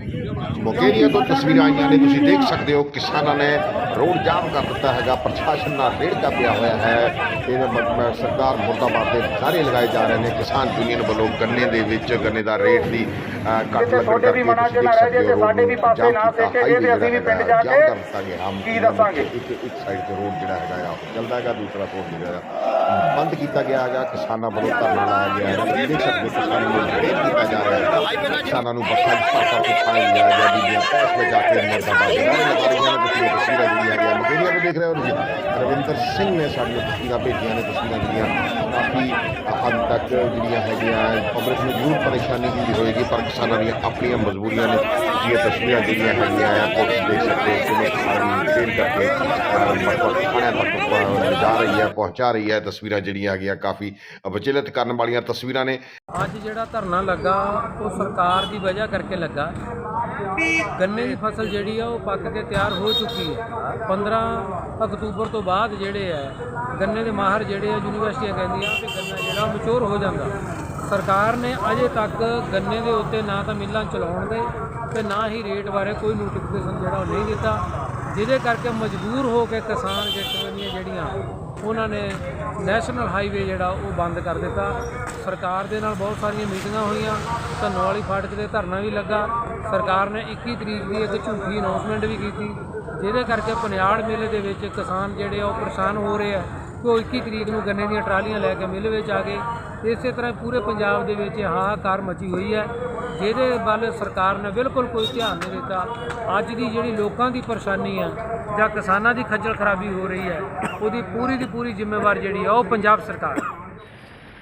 ਦੀਆਂ ਤੋਂ ਤਸਵੀਰਾਂ ਆਈਆਂ ਨੇ ਤੁਸੀਂ ਦੇਖ ਸਕਦੇ ਹੋ ਕਿਸਾਨਾਂ ਨੇ ਰੋਡ ਜਾਮ ਕਰ ਦਿੱਤਾ ਹੈਗਾ ਪ੍ਰਸ਼ਾਸਨ ਨਾਲ ਰੇੜਕਾ ਪਿਆ ਹੋਇਆ ਹੈ। ਇਹਦੇ ਮਤਲਬ ਸਰਕਾਰ ਮੁਰਦਾਬਾਦ ਦੇ ਨਾਅਰੇ ਲਗਾਏ ਜਾ ਰਹੇ ਨੇ ਕਿਸਾਨ ਯੂਨੀਅਨ ਵੱਲੋਂ ਗੰਨੇ ਦੇ ਵਿੱਚ ਗੰਨੇ ਦਾ ਰੇਟ ਦੀ ਜਿੱਥੇ ਲੱਗਣ ਤੁਹਾਡੇ ਵੀ ਕਰਕੇ ਮਨਾਂ 'ਚ ਨਾ ਰਹਿ ਜੇ ਸਾਡੇ ਵੀ ਪਾਸੇ ਨਾ ਸੇਕੇ ਤੇ ਅਸੀਂ ਵੀ ਪਿੰਡ ਜਾ ਕੇ ਕੀ ਦੱਸਾਂਗੇ? ਇੱਕ ਇੱਕ ਸਾਈਡ ਤੇ ਰੋਡ ਜਿਹੜਾ ਹੈਗਾ ਆ ਚੱਲਦਾ ਹੈਗਾ ਦੂਸਰਾ ਰੋਡ ਜਿਹੜਾ ਬੰਦ ਕੀਤਾ ਗਿਆ ਹੈਗਾ ਕਿਸਾਨਾਂ ਵੱਲੋਂ ਧਰਨਾ ਲਾਇਆ ਗਿਆ ਹੈ। ਦੇਖ ਸਕਦੇ ਕਿਸਾਨਾਂ ਨੂੰ ਰੇਟ ਕੀਤਾ ਜਾ ਰਿਹਾ ਹੈ। ਕਿਸਾਨਾਂ ਨੂੰ ਬੱਸਾਂ ਵਿੱਚ ਭਰ ਭਰ ਕੇ ਪਾਣੀ ਲਿਆ ਗਿਆ ਬੀਬੀਆਂ ਪੈਸ ਵਿੱਚ ਜਾ ਕੇ ਮੁਰਦਾਬਾਦ ਦੇ ਨਾਅਰੇ ਲਗਾ ਰਹੀਆਂ ਨੇ ਤੁਸੀਂ ਤਸਵੀਰਾਂ ਜਿਹੜੀਆਂ ਹੈਗੀਆਂ ਮਕੇਰੀਆਂ ਨੂੰ ਦੇਖ ਰਹੇ ਹੋ ਰਵਿੰਦਰ ਸਿੰਘ ਨੇ ਸਾਡੀਆਂ ਤਸਵੀਰਾਂ ਭੇਜੀਆਂ ਨੇ ਤਸਵੀਰਾਂ ਜਿਹੜੀਆਂ ਕਾਫੀ ਹੱਦ ਤੱਕ ਜਿਹੜੀਆਂ ਹੈਗੀਆਂ ਪਬਲਿਕ ਨੂੰ ਜ਼ਰੂਰ ਪਰੇਸ਼ਾਨੀ ਹੁੰਦੀ ਹੋਏਗੀ, ਪਰ ਕਿਸਾਨਾਂ ਦੀਆਂ ਆਪਣੀਆਂ ਮਜਬੂਰੀਆਂ ਨੇ ਇਹ ਤਸਵੀਰਾਂ ਜਿਹੜੀਆਂ ਹੈਗੀਆਂ ਆ ਉਹ ਦੇਖ ਸਕਦੇ ਹੋ, ਕਿਵੇਂ ਕਿਸਾਨ ਡਿਟੇਲ ਕਰਕੇ ਖਾਣਿਆਂ ਤੱਕ ਜਾ ਰਹੀ ਹੈ, ਪਹੁੰਚਾ ਰਹੀ ਹੈ, ਤਸਵੀਰਾਂ ਜਿਹੜੀਆਂ ਹੈਗੀਆਂ ਕਾਫੀ ਵਿਚਲਿਤ ਕਰਨ ਵਾਲੀਆਂ ਤਸਵੀਰਾਂ ਨੇ। ਅੱਜ ਜਿਹੜਾ ਧਰਨਾ ਲੱਗਾ, ਉਹ ਸਰਕਾਰ ਦੀ ਵਜ੍ਹਾ ਕਰਕੇ ਲੱਗਾ। ਗੰਨੇ ਦੀ ਫਸਲ ਜਿਹੜੀ ਆ ਉਹ ਪੱਕ ਕੇ ਤਿਆਰ ਹੋ ਚੁੱਕੀ ਹੈ। 15 ਅਕਤੂਬਰ ਤੋਂ ਬਾਅਦ ਜਿਹੜੇ ਆ, ਗੰਨੇ ਦੇ ਮਾਹਰ ਜਿਹੜੇ ਆ ਯੂਨੀਵਰਸਿਟੀਆਂ ਕਹਿੰਦੀਆਂ ਕਿ ਗੰਨਾ ਜਿਹੜਾ ਮਚੂਰ ਹੋ ਜਾਂਦਾ। ਸਰਕਾਰ ਨੇ ਅਜੇ ਤੱਕ ਗੰਨੇ ਦੇ ਉੱਤੇ ਨਾ ਤਾਂ ਮਿੱਲਾਂ ਚਲਾਉਣ ਦੇ ਤੇ ਨਾ ਹੀ ਰੇਟ ਬਾਰੇ ਕੋਈ ਨੋਟੀਫਿਕੇਸ਼ਨ ਜਿਹੜਾ ਉਹ ਨਹੀਂ ਦਿੱਤਾ। ਜਿਹਦੇ ਕਰਕੇ ਮਜਬੂਰ ਹੋ ਕੇ ਕਿਸਾਨ ਜਥੇਬੰਦੀਆਂ ਜਿਹੜੀਆਂ ਉਹਨਾਂ ਨੇ ਨੈਸ਼ਨਲ ਹਾਈਵੇ ਜਿਹੜਾ ਉਹ ਬੰਦ ਕਰ ਦਿੱਤਾ। ਸਰਕਾਰ ਦੇ ਨਾਲ ਬਹੁਤ ਸਾਰੀਆਂ ਮੀਟਿੰਗਾਂ ਹੋਈਆਂ, ਧੰਨੋ ਵਾਲੀ ਫਾਟਕ ਤੇ ਧਰਨਾ ਵੀ ਲੱਗਾ। ਸਰਕਾਰ ਨੇ 21 ਤਰੀਕ ਦੀ ਇੱਕ ਝੂਠੀ ਅਨਾਉਂਸਮੈਂਟ ਵੀ ਕੀਤੀ, ਜਿਹਦੇ ਕਰਕੇ ਪਨਿਆੜ ਮੇਲੇ ਦੇ ਵਿੱਚ ਕਿਸਾਨ ਜਿਹੜੇ ਆ ਉਹ ਪਰੇਸ਼ਾਨ ਹੋ ਰਹੇ ਆ ਕਿ ਉਹ 21 ਤਰੀਕ ਨੂੰ ਗੰਨੇ ਦੀਆਂ ਟਰਾਲੀਆਂ ਲੈ ਕੇ ਮੇਲੇ ਵਿੱਚ ਆ ਗਏ। ਇਸੇ ਤਰ੍ਹਾਂ ਪੂਰੇ ਪੰਜਾਬ ਦੇ ਵਿੱਚ ਹਾਹਾਕਾਰ ਮਚੀ ਹੋਈ ਹੈ, ਜਿਹਦੇ ਵੱਲ ਸਰਕਾਰ ਨੇ ਬਿਲਕੁਲ ਕੋਈ ਧਿਆਨ ਨਹੀਂ ਦਿੱਤਾ। ਅੱਜ ਦੀ ਜਿਹੜੀ ਲੋਕਾਂ ਦੀ ਪਰੇਸ਼ਾਨੀ ਆ ਜਾਂ ਕਿਸਾਨਾਂ ਦੀ ਖੱਜਲ ਖਰਾਬੀ ਹੋ ਰਹੀ ਹੈ, ਉਹਦੀ ਪੂਰੀ ਦੀ ਪੂਰੀ ਜ਼ਿੰਮੇਵਾਰ ਜਿਹੜੀ ਆ ਉਹ ਪੰਜਾਬ ਸਰਕਾਰ ਹੈ।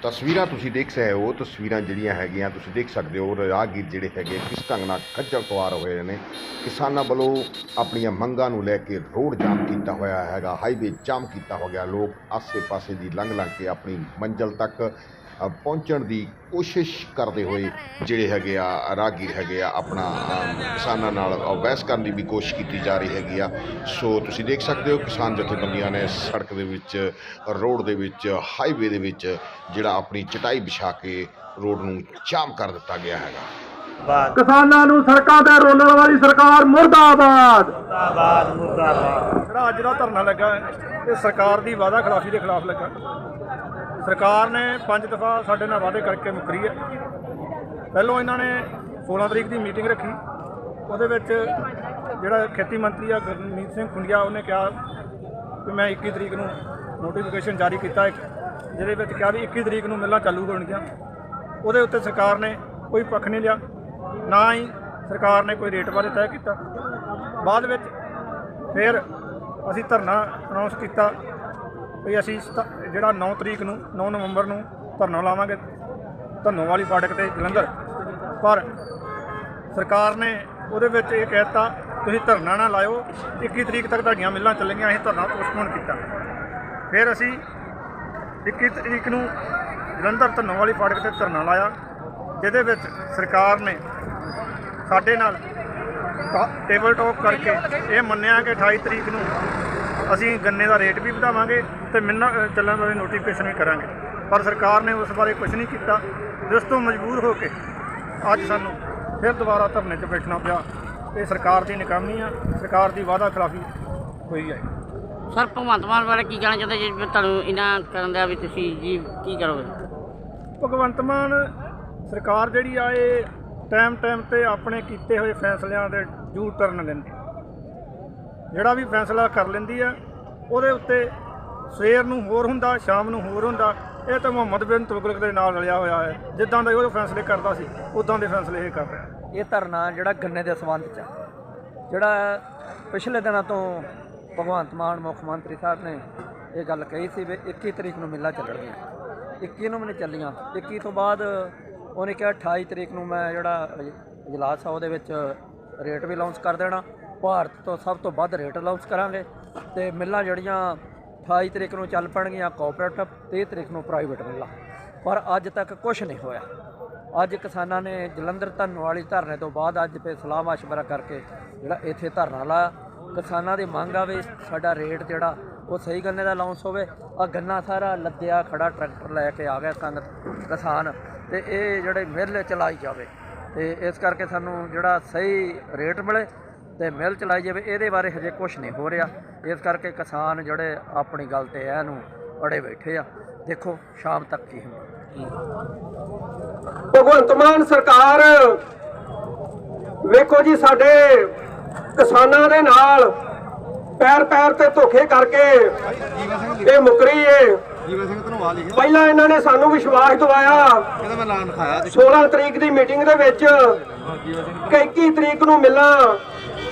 ਤਸਵੀਰਾਂ ਤੁਸੀਂ ਦੇਖ ਸਕਦੇ ਹੋ, ਤਸਵੀਰਾਂ ਜਿਹੜੀਆਂ ਹੈਗੀਆਂ ਤੁਸੀਂ ਦੇਖ ਸਕਦੇ ਹੋ, ਰਾਹਗੀਰ ਜਿਹੜੇ ਹੈਗੇ ਕਿਸ ਢੰਗ ਨਾਲ ਖੱਜਲ ਖੁਆਰ ਹੋਏ ਨੇ ਕਿਸਾਨਾਂ ਵੱਲੋਂ ਆਪਣੀਆਂ ਮੰਗਾਂ ਨੂੰ ਲੈ ਕੇ ਰੋਡ ਜਾਮ ਕੀਤਾ ਹੋਇਆ ਹੈਗਾ ਹਾਈਵੇ ਜਾਮ ਕੀਤਾ ਹੋ ਗਿਆ ਲੋਕ ਆਸੇ-ਪਾਸੇ ਦੀ ਲੰਘ ਲੰਘ ਕੇ ਆਪਣੀ ਮੰਜ਼ਲ ਤੱਕ ਪਹੁੰਚਣ ਦੀ ਕੋਸ਼ਿਸ਼ ਕਰਦੇ ਹੋਏ ਜਿਹੜੇ ਹੈਗੇ ਆ ਰਾਹਗੀਰ ਹੈਗੇ ਆ ਆਪਣਾ ਕਿਸਾਨਾਂ ਨਾਲ ਬਹਿਸ ਕਰਨ ਦੀ ਵੀ ਕੋਸ਼ਿਸ਼ ਕੀਤੀ ਜਾ ਰਹੀ ਹੈਗੀ ਆ। ਸੋ ਤੁਸੀਂ ਦੇਖ ਸਕਦੇ ਹੋ ਕਿਸਾਨ ਜਥੇਬੰਦੀਆਂ ਨੇ ਸੜਕ ਦੇ ਵਿੱਚ ਰੋਡ ਦੇ ਵਿੱਚ ਹਾਈਵੇ ਦੇ ਵਿੱਚ ਜਿਹੜਾ ਆਪਣੀ ਚਟਾਈ ਵਿਛਾ ਕੇ ਰੋਡ ਨੂੰ ਜਾਮ ਕਰ ਦਿੱਤਾ ਗਿਆ ਹੈਗਾ। ਕਿਸਾਨਾਂ ਨੂੰ ਸੜਕਾਂ ਤੇ ਰੋਲਣ ਵਾਲੀ ਸਰਕਾਰ ਮੁਰਦਾਬਾਦ। ਮੁਰਦਾਬਾਦ ਮੁਰਦਾਬਾਦ। ਜਿਹੜਾ ਅੱਜ ਦਾ ਧਰਨਾ ਲੱਗਾ ਇਹ ਸਰਕਾਰ ਦੀ ਵਾਅਦਾ ਖਿਲਾਫੀ ਦੇ ਖਿਲਾਫ ਲੱਗਾ। ਸਰਕਾਰ ਨੇ ਪੰਜ ਦਫਾ ਸਾਡੇ ਨਾਲ ਵਾਅਦੇ ਕਰਕੇ ਮੁਕਰੀ ਹੈ। ਪਹਿਲੋਂ ਇਹਨਾਂ ਨੇ 16 ਤਰੀਕ ਦੀ ਮੀਟਿੰਗ ਰੱਖੀ। ਉਹਦੇ ਵਿੱਚ ਜਿਹੜਾ ਖੇਤੀ ਮੰਤਰੀ ਆ ਗੁਰਮੀਤ ਸਿੰਘ ਖੁੰਡੀਆ, ਉਹਨੇ ਕਿਹਾ ਕਿ ਮੈਂ 21 ਤਰੀਕ ਨੂੰ ਨੋਟੀਫਿਕੇਸ਼ਨ ਜਾਰੀ ਕੀਤਾ ਇੱਕ, ਜਿਹਦੇ ਵਿੱਚ ਕਿਹਾ ਵੀ 21 ਤਰੀਕ ਨੂੰ ਮਿੱਲਾਂ ਚਾਲੂ ਹੋਣਗੀਆਂ। ਉਹਦੇ ਉੱਤੇ ਸਰਕਾਰ ਨੇ ਕੋਈ ਪੱਖ ਨਹੀਂ ਲਿਆ, ਨਾ ਹੀ ਸਰਕਾਰ ਨੇ ਕੋਈ ਰੇਟ ਬਾਰੇ ਤੈਅ ਕੀਤਾ। ਬਾਅਦ ਵਿੱਚ ਫਿਰ ਅਸੀਂ ਧਰਨਾ ਅਨਾਉਂਸ ਕੀਤਾ। ਵੀ ਅਸੀਂ ਸਤ- ਜਿਹੜਾ 9 ਤਰੀਕ ਨੂੰ 9 ਨਵੰਬਰ ਨੂੰ ਧਰਨਾ ਲਾਵਾਂਗੇ ਧੰਨੋ ਵਾਲੀ ਫਾਟਕ ਤੇ ਜਲੰਧਰ। ਪਰ ਸਰਕਾਰ ਨੇ ਉਹਦੇ ਵਿੱਚ ਇਹ ਕਹਿ ਦਿੱਤਾ, ਤੁਸੀਂ ਧਰਨਾ ਨਾ ਲਾਇਓ 21 ਤਰੀਕ ਤੱਕ ਤੁਹਾਡੀਆਂ ਮਿੱਲਾਂ ਚੱਲਣਗੀਆਂ, ਅਸੀਂ ਧਰਨਾ ਪੋਸਟਪੋਨ ਕੀਤਾ। ਫਿਰ ਅਸੀਂ 21 ਤਰੀਕ ਨੂੰ ਜਲੰਧਰ ਧੰਨੋ ਵਾਲੀ ਫਾਟਕ ਤੇ ਧਰਨਾ ਲਾਇਆ, ਜਿਹਦੇ ਵਿੱਚ ਸਰਕਾਰ ਨੇ ਸਾਡੇ ਨਾਲ ਟੇਬਲ ਟਾਕ ਕਰਕੇ ਇਹ ਮੰਨਿਆ ਕਿ 28 ਤਰੀਕ ਨੂੰ ਅਸੀਂ ਗੰਨੇ ਦਾ ਰੇਟ ਵੀ ਵਧਾਵਾਂਗੇ ਤੇ ਮਿੰਨਾ ਚੱਲਣ ਬਾਰੇ ਨੋਟੀਫਿਕੇਸ਼ਨ ਵੀ ਕਰਾਂਗੇ। ਪਰ ਸਰਕਾਰ ਨੇ ਉਸ ਬਾਰੇ ਕੁਝ ਨਹੀਂ ਕੀਤਾ। ਜਿਸ ਤੋਂ ਮਜਬੂਰ ਹੋ ਕੇ ਅੱਜ ਸਾਨੂੰ ਫਿਰ ਦੁਬਾਰਾ ਧਰਨੇ 'ਤੇ ਬੈਠਣਾ ਪਿਆ। ਇਹ ਸਰਕਾਰ ਦੀ ਨਾਕਾਮੀ ਆ। ਸਰਕਾਰ ਦੀ ਵਾਅਦਾ ਖਿਲਾਫੀ ਹੋਈ ਹੈ ਸਰ ਭਗਵੰਤ ਮਾਨ ਬਾਰੇ ਕੀ ਕਹਿਣਾ ਚਾਹੁੰਦੇ? ਜੀ ਤੁਹਾਨੂੰ ਇਹਨਾਂ ਕਰਨ ਦਾ ਵੀ ਤੁਸੀਂ ਜੀ ਕੀ ਕਰੋਗੇ? ਭਗਵੰਤ ਮਾਨ ਸਰਕਾਰ ਜਿਹੜੀ ਆ ਇਹ ਟਾਈਮ ਟਾਈਮ ਤੇ ਆਪਣੇ ਕੀਤੇ ਹੋਏ ਫੈਸਲਿਆਂ ਦੇ ਜੂ ਟਰਨ ਲੈਂਦੀ ਜਿਹੜਾ ਵੀ ਫੈਸਲਾ ਕਰ ਲੈਂਦੀ ਆ, ਉਹਦੇ ਉੱਤੇ ਸਵੇਰ ਨੂੰ ਹੋਰ ਹੁੰਦਾ, ਸ਼ਾਮ ਨੂੰ ਹੋਰ ਹੁੰਦਾ। ਇਹ ਤਾਂ ਮੁਹੰਮਦ ਬਿਨ ਤੁਗਲਕ ਦੇ ਨਾਲ ਰਲਿਆ ਹੋਇਆ ਹੈ। ਜਿੱਦਾਂ ਦੇ ਉਹ ਫੈਸਲੇ ਕਰਦਾ ਸੀ, ਉਦਾਂ ਦੇ ਫੈਸਲੇ ਇਹ ਕਰ ਰਿਹਾ। ਇਹ ਧਰਨਾ ਜਿਹੜਾ ਗੰਨੇ ਦੇ ਸੰਬੰਧ ਚ ਹੈ ਜਿਹੜਾ ਪਿਛਲੇ ਦਿਨਾਂ ਤੋਂ ਭਗਵੰਤ ਮਾਨ ਮੁੱਖ ਮੰਤਰੀ ਸਾਹਿਬ ਨੇ ਇਹ ਗੱਲ ਕਹੀ ਸੀ ਵੀ 21 ਤਰੀਕ ਨੂੰ ਮਿਲਾਂ ਚੱਲਣਗੀਆਂ 21 ਨੂੰ ਵੀ ਨਹੀਂ ਚੱਲੀਆਂ। 21 ਤੋਂ ਬਾਅਦ ਉਹਨੇ ਕਿਹਾ 28 ਤਰੀਕ ਨੂੰ ਮੈਂ ਜਿਹੜਾ ਇਜਲਾਸ ਆ, ਉਹਦੇ ਵਿੱਚ ਰੇਟ ਵੀ ਲਾਂਚ ਕਰ ਦੇਣਾ। ਭਾਰਤ ਤੋਂ ਸਭ ਤੋਂ ਵੱਧ ਰੇਟ ਲਾਂਚ ਕਰਾਂਗੇ ਤੇ ਮਿੱਲਾਂ ਜਿਹੜੀਆਂ 28 ਤਰੀਕ ਨੂੰ ਚੱਲ ਪੈਣਗੀਆਂ ਕੋਆਪਰੇਟਿਵ 30 ਤਰੀਕ ਨੂੰ ਪ੍ਰਾਈਵੇਟ ਮਿੱਲਾਂ। ਪਰ ਅੱਜ ਤੱਕ ਕੁਝ ਨਹੀਂ ਹੋਇਆ। ਅੱਜ ਕਿਸਾਨਾਂ ਨੇ ਜਲੰਧਰ ਧਰਨ ਵਾਲੀ ਧਰਨੇ ਤੋਂ ਬਾਅਦ ਅੱਜ ਫੇ ਸਲਾਹ ਮਸ਼ਵਰਾ ਕਰਕੇ ਜਿਹੜਾ ਇੱਥੇ ਧਰਨਾ ਲਾਇਆ ਕਿਸਾਨਾਂ ਦੀ ਮੰਗ ਆ ਵੀ ਸਾਡਾ ਰੇਟ ਜਿਹੜਾ ਉਹ ਸਹੀ ਗੰਨੇ ਦਾ ਲਾਂਚ ਹੋਵੇ। ਆ ਗੰਨਾ ਸਾਰਾ ਲੱਦਿਆ ਖੜਾ ਟਰੈਕਟਰ ਲੈ ਕੇ ਆ ਗਿਆ ਸੰਗਤ, ਕਿਸਾਨ ਤੇ ਇਹ ਜਿਹੜੇ ਮਿੱਲ ਚਲਾਈ ਜਾਵੇ। ਤੇ ਇਸ ਕਰਕੇ ਸਾਨੂੰ ਜਿਹੜਾ ਸਹੀ ਰੇਟ ਮਿਲੇ ਤੇ ਮਿਲ ਚਲਾਈ ਜਾਵੇ ਇਹਦੇ ਬਾਰੇ ਹਜੇ ਕੁਝ ਨਹੀਂ ਹੋ ਰਿਹਾ। ਇਸ ਕਰਕੇ ਕਿਸਾਨ ਜਿਹੜੇ ਆਪਣੀ ਗੱਲ ਤੇ ਇਹਨੂੰ ਅੜੇ ਬੈਠੇ ਆ। ਦੇਖੋ ਸ਼ਾਮ ਤੱਕ ਕੀ ਹੁੰਦਾ। ਭਗਵੰਤ ਮਾਨ ਸਰਕਾਰ ਵੇਖੋ ਜੀ ਸਾਡੇ ਕਿਸਾਨਾਂ ਦੇ ਨਾਲ ਪੈਰ ਪੈਰ ਤੇ ਧੋਖੇ ਕਰਕੇ ਇਹ ਮੁਕਰੀ ਏ। ਪਹਿਲਾਂ ਇਹਨਾਂ ਨੇ ਸਾਨੂੰ ਵਿਸ਼ਵਾਸ ਦਿਵਾਇਆ 16 ਤਰੀਕ ਦੀ ਮੀਟਿੰਗ ਦੇ ਵਿੱਚ ਕਿ 21 ਤਰੀਕ ਨੂੰ ਮਿਲਾਂ।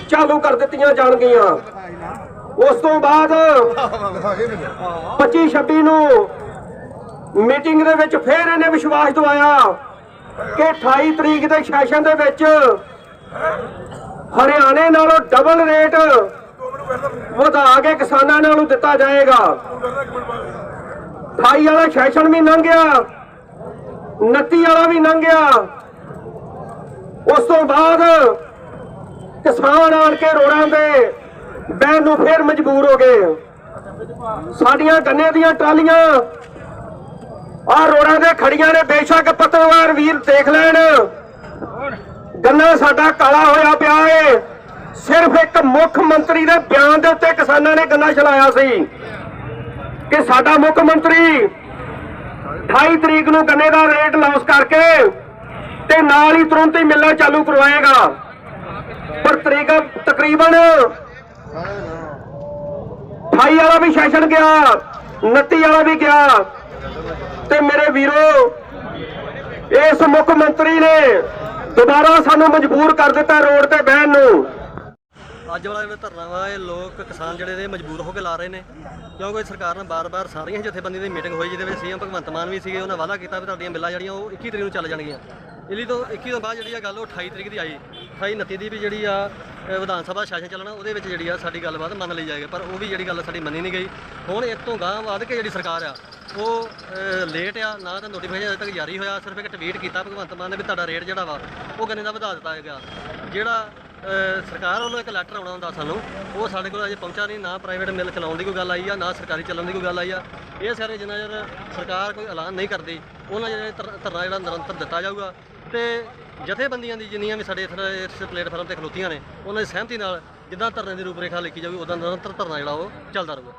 ਚਾਲੂ ਕਰ ਦਿੱਤੀਆਂ ਜਾਣਗੀਆਂ। ਉਸ ਤੋਂ ਬਾਅਦ 25 26 ਨੂੰ ਮੀਟਿੰਗ ਦੇ ਵਿੱਚ ਫੇਰ ਇਹਨੇ ਵਿਸ਼ਵਾਸ ਦਵਾਇਆ ਕਿ 28 ਤਰੀਕ ਦੇ ਸੈਸ਼ਨ ਦੇ ਵਿੱਚ ਹਰਿਆਣੇ ਨਾਲੋਂ ਡਬਲ ਰੇਟ ਵਧਾ ਕੇ ਕਿਸਾਨਾਂ ਨੂੰ ਦਿੱਤਾ ਜਾਏਗਾ। 28 ਵਾਲਾ ਸੈਸ਼ਨ ਵੀ ਲੰਘ ਗਿਆ 29 ਵਾਲਾ ਵੀ ਲੰਘ ਗਿਆ ਉਸ ਤੋਂ ਬਾਅਦ ਕਿਸਾਨ ਆਣ ਕੇ ਰੋੜਾਂ ਦੇ ਬਹਿਣ ਨੂੰ ਫਿਰ ਮਜਬੂਰ ਹੋ ਗਏ। ਸਾਡੀਆਂ ਗੰਨੇ ਦੀਆਂ ਟਰਾਲੀਆਂ ਆ ਰੋੜਾਂ ਦੇ ਖੜੀਆਂ ਨੇ, ਬੇਸ਼ੱਕ ਪੱਤਰਕਾਰ ਵੀਰ ਦੇਖ ਲੈਣ। ਗੰਨਾ ਸਾਡਾ ਕਾਲਾ ਹੋਇਆ ਪਿਆ ਏ। ਸਿਰਫ ਇੱਕ ਮੁੱਖ ਮੰਤਰੀ ਦੇ ਬਿਆਨ ਦੇ ਉੱਤੇ ਕਿਸਾਨਾਂ ਨੇ ਗੰਨਾ ਚਲਾਇਆ ਸੀ ਕਿ ਸਾਡਾ ਮੁੱਖ ਮੰਤਰੀ 28 ਤਰੀਕ ਨੂੰ ਗੰਨੇ ਦਾ ਰੇਟ ਲਾਸ ਕਰਕੇ ਤੇ ਨਾਲ ਹੀ ਤੁਰੰਤ ਹੀ ਮਿਲਣਾ ਚਾਲੂ ਕਰਵਾਏਗਾ। ਤਰੀਕ ਤਕਰੀਬਨ 28 ਵਾਲਾ ਵੀ ਸੈਸ਼ਨ ਗਿਆ 29 ਵਾਲਾ ਵੀ ਗਿਆ। ਤੇ ਮੇਰੇ ਵੀਰੋ, ਇਸ ਮੁੱਖ ਮੰਤਰੀ ਨੇ ਦੁਬਾਰਾ ਸਾਨੂੰ ਮਜਬੂਰ ਕਰ ਦਿੱਤਾ ਰੋਡ ਤੇ ਬਹਿਣ ਨੂੰ। ਅੱਜ ਵਾਲਾ ਜਿਹੜਾ ਧਰਨਾ ਵਾ, ਇਹ ਲੋਕ ਕਿਸਾਨ ਜਿਹੜੇ ਨੇ ਮਜਬੂਰ ਹੋ ਕੇ ਲਾ ਰਹੇ ਨੇ। ਕਿਉਂਕਿ ਸਰਕਾਰ ਨੇ ਬਾਰ-ਬਾਰ ਸਾਰੀਆਂ ਹੀ ਜਥੇਬੰਦੀਆਂ ਦੀ ਮੀਟਿੰਗ ਹੋਈ, ਜਿਹਦੇ ਵਿੱਚ ਸੀਐਮ ਭਗਵੰਤ ਮਾਨ ਵੀ ਸੀਗੇ, ਉਹਨਾਂ ਵਾਅਦਾ ਕੀਤਾ ਵੀ ਤੁਹਾਡੀਆਂ ਬਿੱਲਾਂ ਜਿਹੜੀਆਂ ਉਹ 21 ਤਰੀਕ ਨੂੰ ਚੱਲ ਜਾਣਗੀਆਂ। ਇਸ ਤੋਂ 21 ਤੋਂ ਬਾਅਦ ਜਿਹੜੀ ਆ ਗੱਲ ਉਹ 28 ਤਰੀਕ ਦੀ ਆਈ। 28 29 ਦੀ ਵੀ ਜਿਹੜੀ ਆ ਵਿਧਾਨ ਸਭਾ ਸੈਸ਼ਨ ਚੱਲਣਾ, ਉਹਦੇ ਵਿੱਚ ਜਿਹੜੀ ਆ ਸਾਡੀ ਗੱਲਬਾਤ ਮੰਨ ਲਈ ਜਾਏਗੀ, ਪਰ ਉਹ ਵੀ ਜਿਹੜੀ ਗੱਲ ਸਾਡੀ ਮੰਨੀ ਨਹੀਂ ਗਈ। ਹੁਣ ਇਸ ਤੋਂ ਗਾਂ ਵੱਧ ਕੇ ਜਿਹੜੀ ਸਰਕਾਰ ਆ, ਉਹ ਲੇਟ ਆ, ਨਾ ਤਾਂ ਨੋਟੀਫਿਕੇਸ਼ਨ ਅਜੇ ਤੱਕ ਜਾਰੀ ਹੋਇਆ, ਸਿਰਫ ਇੱਕ ਟਵੀਟ ਕੀਤਾ ਭਗਵੰਤ ਮਾਨ ਨੇ ਵੀ ਤੁਹਾਡਾ ਰੇਟ ਜਿਹੜਾ ਵਾ, ਉਹ ਗੰਨੇ ਦਾ ਵਧਾ ਦਿੱਤਾ ਹੈਗਾ ਜਿਹੜਾ ਸਰਕਾਰ ਵੱਲੋਂ ਇੱਕ ਲੈਟਰ ਆਉਣਾ ਹੁੰਦਾ ਸਾਨੂੰ। ਉਹ ਸਾਡੇ ਕੋਲ ਅਜੇ ਪਹੁੰਚਾ ਨਹੀਂ, ਨਾ ਪ੍ਰਾਈਵੇਟ ਮਿਲ ਚਲਾਉਣ ਦੀ ਕੋਈ ਗੱਲ ਆਈ ਆ, ਨਾ ਸਰਕਾਰੀ ਚੱਲਣ ਦੀ ਕੋਈ ਗੱਲ ਆਈ ਆ। ਇਹ ਸਾਰੇ ਜਿੰਨਾ ਚਿਰ ਸਰਕਾਰ ਕੋਈ ਐਲਾਨ ਨਹੀਂ ਕਰਦੀ, ਉਹਨਾਂ ਜਿਹੜੇ ਧਰਨਾ ਜਿਹੜਾ ਨਿਰੰਤਰ ਦਿੱਤਾ ਜਾਊਗਾ। ਤੇ ਜਥੇਬੰਦੀਆਂ ਦੀ ਜਿੰਨੀਆਂ ਵੀ ਸਾਡੇ ਇੱਥੇ ਇਸ ਪਲੇਟਫਾਰਮ ਤੇ ਖਲੋਤੀਆਂ ਨੇ, ਉਹਨਾਂ ਦੀ ਸਹਿਮਤੀ ਨਾਲ ਜਿੱਦਾਂ ਧਰਨੇ ਦੀ ਰੂਪਰੇਖਾ ਲਿਖੀ ਜਾਊਗੀ ਉਦਾਂ ਨਿਰੰਤਰ ਧਰਨਾ ਜਿਹੜਾ ਉਹ ਚੱਲਦਾ ਰਹੂਗਾ।